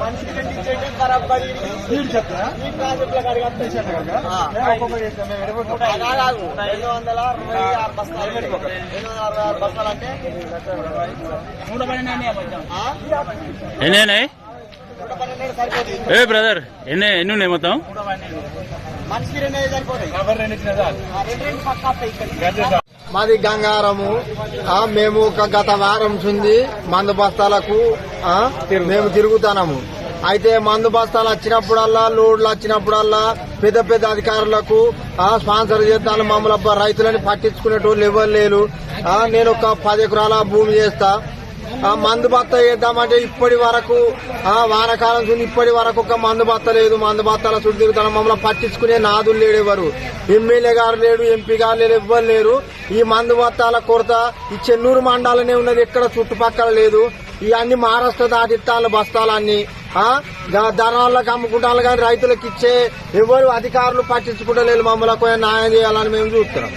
మనిషికి రెండు ఇచ్చేయండి ఖరాబ్ పడి స్పీడ్ చెప్తా ఈ కాసేపుల కాడికి వస్తాయి. ఆ. అలా కాదు. రెండు వందల అరవై ఆరు బస్తాలు రెండు వందల అరవై ఆరు బస్తాలు అంటే ఆ? ఎన్ని నూట పన్నెండు సరిపోతుంది ఏ బ్రదర్ ఎన్ని ఎన్ని ఉన్నాయి మొత్తం మనిషికి రెండు ఐదు సరిపోతాయి కవర్ రెండు పక్క మాది గంగారము. మేము ఒక గత వారం ఉంది మందు బస్తాలకు మేము తిరుగుతున్నాము. అయితే మందు బస్తాలు వచ్చినప్పుడల్లా లోడ్లు వచ్చినప్పుడల్లా పెద్ద పెద్ద అధికారులకు స్పాన్సర్ చేస్తాను. మమ్మల్ని రైతులని పట్టించుకునేటోళ్ళు ఎవరు లేరు. నేను ఒక పది ఎకరాల భూమి చేస్తా. మందు బత్త వేద్దామంటే ఇప్పటి వరకు వానకాలం చూసి ఇప్పటి వరకు ఒక మందు బత్త లేదు. మందు బత్తాల చుట్టూ తిరుగుతాను మమ్మల్ని పట్టించుకునే నాదులు లేడు ఎవరు. ఎమ్మెల్యే గారు లేడు ఎంపీ గారు లేరు ఎవ్వరు లేరు. ఈ మందు బత్తాల కొరత ఈ చెన్నూరు మండలనే ఉన్నది ఎక్కడ చుట్టుపక్కల లేదు. ఈ అన్ని మహారాష్ట్ర దాటిత్తాలు బస్తాలన్నీ. ఆ? ధనాలకు అమ్ముకుంటారు కానీ రైతులకు ఇచ్చే ఎవరు అధికారులు పట్టించుకుంటలేరు మమ్మల్ని కొంచెం న్యాయం చేయాలని మేము చూస్తున్నాం.